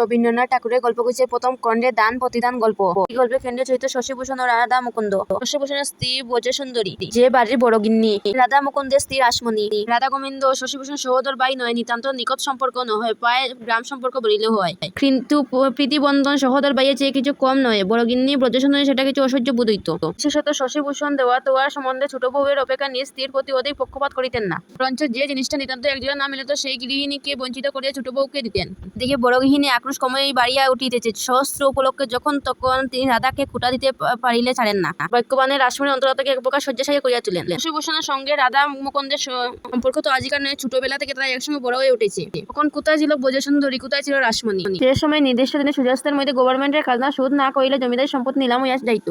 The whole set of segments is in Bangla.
রবীন্দ্রনাথ ঠাকুরের গল্পগুচ্ছের প্রথম খণ্ডে দান প্রতিদান গল্প। এই গল্পের কেন্দ্রীয় চরিত্র শশীভূষণ ও রাধা মুকুন্দ। শশীভূষণের স্ত্রী ব্রজে সুন্দরী, যে বাড়ির বড় গিন্নি। রাধা মুকুন্দের স্ত্রী রাসমণি। রাধা গোবিন্দ শশীভূষণ সহোদর ভাই নয়, নিতান্ত নিকট সম্পর্ক নয় প্রায় গ্রাম সম্পর্ক বলিলে হয়। কিন্তু প্রীতিবন্ধন সহোদর ভাইয়ের চেয়ে কিছু কম নয়, বড় গিন্নি ব্রজে সুন্দরী সেটা কিছু অসহ্য বোধ বিশেষত শশীভূষণ দেওয়া তোয়ার সম্বন্ধে ছোট বউয়ের অপেক্ষা নিয়ে স্ত্রীর প্রতি অধিক পক্ষপাত করিতেন না। বরঞ্চ যে জিনিসটা নিতান্ত একজনের না মিলত সেই গৃহিণীকে বঞ্চিত করিয়া ছোট বউকে দিতেন। দেখে বড় গৃহিণী আক্রোশ ক্রমেই বাড়িয়া উঠিতেছে। সহস্র উপলক্ষে যখন তখন তিনি রাধাকে খুঁটা দিতে পারিলে ছাড়েন না। বাক্যবানের রাসমণি অন্তরতাকে এক প্রকার শয্যাশায়ী করিয়া তুলেন শশীভূষণের সঙ্গে রাধা মুকুন্দের সম্পর্ক তো আজিকার নয়, ছোটবেলা থেকে তারা একসঙ্গে বড় হয়ে উঠেছে। তখন কোথায় ছিল ব্রজে সুন্দরী কোথায় ছিল রাসমণি? সে সময় নির্দিষ্ট দিনে সূর্যাস্তের মধ্যে গভর্নমেন্টের খাজনা সুদ না করিলে জমিদারি সম্পদ নিলাম হইয়া যাইত।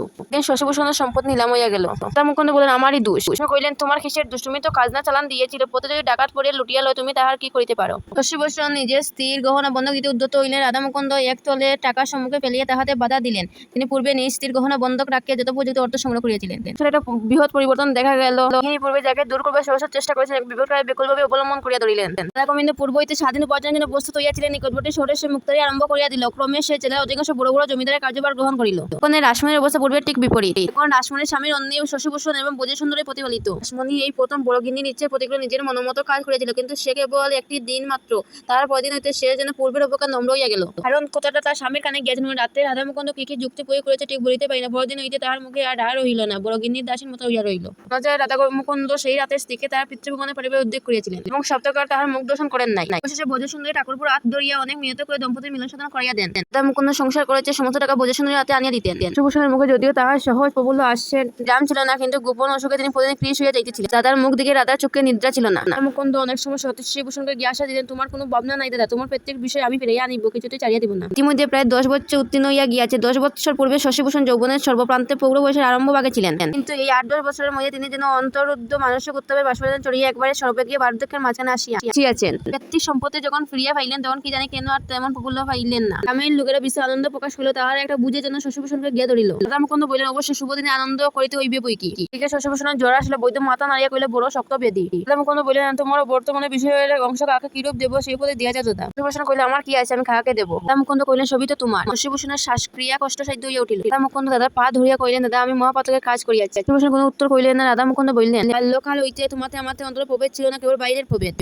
শশীভূষণের সম্পদ নিলাম হইয়া গেল। রাধা মুকুন্দ বলেন আমারই দোষ। কইলেন তোমার কিসের দোষ? তুমি তো খাজনা চালান দিয়েছিল। প্রতি যদি ডাকাত পড়িয়া লুটিয়া লয়, তুমি তাহার কি করিতে পারো? শশীভূষণ নিজের স্থির গহনা বন্ধ দিতে উদ্যত হইলেন রাধা মুকুন্দ এক তলে টাকার সম্মুখে ফেলিয়া তাহাতে বাধা দিলেন। তিনি পূর্বে নিজ স্থির গহনা বন্ধক রাখিয়া যত উপযুক্ত অর্থ সংগ্রহ করিয়াছিলেন। একটা বৃহৎ পরিবর্তন দেখা গেল। তিনি পূর্বে যাকে দূর করবে সহসা চেষ্টা করেছেন বিবেকায় বিকল্পভাবে অবলম্বন করিয়া ধরিলেন। রাধা গোবিন্দ পূর্ব হইতে স্বাধীন উপার্জনের জন্য প্রস্তুত হইয়াছিলেন। নিকটবর্তী শহরে সে মুক্তারি আরম্ভ করিয়া দিল। ক্রমে সে জেলার অধিকাংশ বড় বড় জমিদারের কার্যভার গ্রহণ করিল। তখন রাসমণির অবস্থা পূর্বের ঠিক বিপরীত। এখন রাসমণির স্বামীর অন্য শশীভূষণ এবং সুন্দরী প্রতিফলিত। রাসমণি এই প্রথম বড় গিন্নি নিচ্ছে প্রতিক্রিয়া নিজের মনোমতো কাজ করেছিল কিন্তু সে কেবল একটি দিন মাত্র। তার পরদিন হইতে সে যেন পূর্বের অপেক্ষা নম্র হইয়া গেল। কারণ কথাটা তার স্বামীর কানে গিয়েছিল রাতে রাধা মুকুন্দ কি কি যুক্তি প্রয়োগ করেছে ঠিক বলিতে পারি না। পরদিন হইতে তাহার মুখে আর আর রহিল না। বড় গিন্নির দাসীর মতো হইয়া রহিল। রাজা রাধা মুকুন্দ সেই রাতে স্ত্রীকে তার পিতৃভবনে পরিবার উদ্যোগ করিয়াছিলেন এবং সপ্তাহকার তাহার মুখ দর্শন করেন নাই। অবশেষে ভোজ সুন্দরী ঠাকুরপুর হাত ধরিয়া অনেক মিনত করে দম্পতির মিলন সাধন করিয়া দেন। রাধা মুকুন্দ সংসার করেছে, সমস্ত টাকা ভোজ সুন্দরী হাতে আনিয়া দিতেন। সুভূষণের মুখে যদিও তাহার সহজ প্রবল আসছে, গ্রাম ছিল না, কিন্তু গোপন অসুখে তিনি প্রতিদিন ক্রিস হইয়া যাইতেছিলেন। দাদার মুখ দিকে রাধার চোখে নিদ্রা ছিল না। মুকুন্দ অনেক সময় সতীশ শ্রীভূষণকে জিজ্ঞাসা দিলেন, তোমার কোনো ভাবনা নাই দাদা, তোমার প্রত্যেক বিষয় আমি ফিরিয়ে আনিব কিছুতে ছাড়িয়া দিব না। ইতিমধ্যে প্রায় দশ বছর উত্তীর্ণ হইয়া গিয়াছে। দশ বছর পূর্বে শশীভূষণ যৌবনের সর্বপ্রান্তে পৌর বয়সের আরম্ভ ভাগে ছিলেন। কিন্তু এই আট দশ বছরের মধ্যে তিনি যেন অন্তরুদ্ধ মানসিক উত্তাপের বাষ্পদান চড়িয়ে একবারে সর্বজ্ঞ বার্ধক্যের মাঝখানে আসিয়া আসিয়াছেন। ব্যক্তি সম্পত্তি যখন ফিরিয়া পাইলেন, তখন কি জানি কেন আর তেমন প্রফুল্ল পাইলেন না। গ্রামের লোকেরা বিশেষ আনন্দ প্রকাশ করিল, তাহার একটা বুঝে যেন শশীভূষণকে গিয়া ধরিল। রামকন্দ বললেন, অবশ্যই শুভ দিনে আনন্দ করিতে হইবে বই কি? এদিকে শশীভূষণের জ্বর আসলে, বৈদ্য মাথা নাড়িয়া কইলে বড় শক্ত বেদি। রামকন্দ বললেন, তোমার বর্তমানে বিষয়ের অংশ কাকে কিরূপ দেবো, সেই পদে দিয়া যা দাদা শশীভূষণ কইলে আমার কি আছে? আমি কাকে দেবো। রামকন্দ কইলেন সবই তো তোমার। শশীভূষণের শ্বাসক্রিয়া কষ্টসাধ্য হইয়া উঠিল। রামকন্দ দাদার পা ধরিয়া কইলেন দাদা, আমি মহাপাতকের কাজ করিয়াছি। শশীভূষণ কোনো উত্তর কইলেন না। রাধা মুকুন্দ বললেন বাল্যকাল হইতে তোমাতে আমাতে অন্তর প্রভেদ ছিল না, কেবল বাইরের প্রভেদ।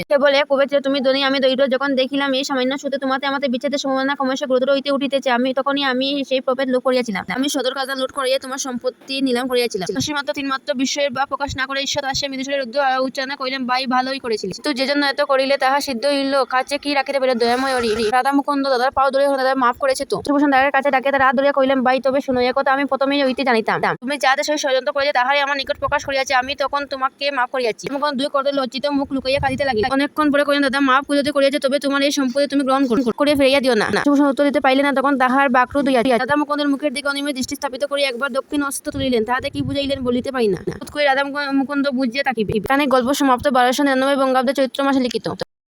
এক প্রভেদ ছিল। তুমি ধনী, আমি দরিদ্র, যখন দেখিলাম এই সামান্য সুতে তোমাতে আমাতে বিচ্ছেদের সম্ভাবনা ক্রমশ গুরুতর হইতে উঠিতেছে, আমি তখনই আমি সেই প্রভেদ লোক করিয়াছিলাম। আমি সদর খাজনা লুট করিয়া তোমার সম্পত্তি নিলাম করিয়াছিলাম। মাত্র তিন মাত্র বিষয়ের বা প্রকাশ না করে ঈশ্বর আসে মৃদুস্বরের রুদ্র উচ্চারণা করিলেন ভাই ভালোই করেছিল তো যে জন্য এত করিলে, তাহা সিদ্ধ হইল। কাছে কি রাখিতে পারে দয়াময় রাধা মুকুন্দ দাদার পাও ধরে দাদা, মাফ করেছে তো। সুভূষণ দাদার কাছে ডাকে তার হাত ধরিয়া কইলেন ভাই, তবে শুনো, এ কথা আমি প্রথমেই হইতে জানিতাম। তুমি যাহাদের সহিত ষড়যন্ত্র করেছে তাহারই আমার নিকট প্রকাশ করিয়াছে। আমি তখন তোমাকে মাফ করিয়াছি। তখন দুই করতে লজ্জিত মুখ লুকাইয়া কাঁদিতে লাগিল অনেকক্ষণ পরে কইলেন দাদা, মাফ যদি করিয়াছে, তবে তোমার এই সম্পত্তি তুমি গ্রহণ করো ফিরাইয়া দিও না। সুভূষণ উত্তর দিতে পাইলে না, তখন তাহার বাকরু দুইয়া রাধা মুকুন্দের মুখের দিকে অনিমেষ দৃষ্টি স্থাপিত করিয়া একবার দক্ষিণ অস্ত তুলিলেন। তাহাতে কি বুঝাইলেন বলিতে পারি না। রাধা মুকুন্দ বুঝিয়া থাকিবে। এখানে গল্প সমাপ্ত, বারোশো নিরানব্বই বঙ্গাব্দে চৈত্র মাসে লিখিত।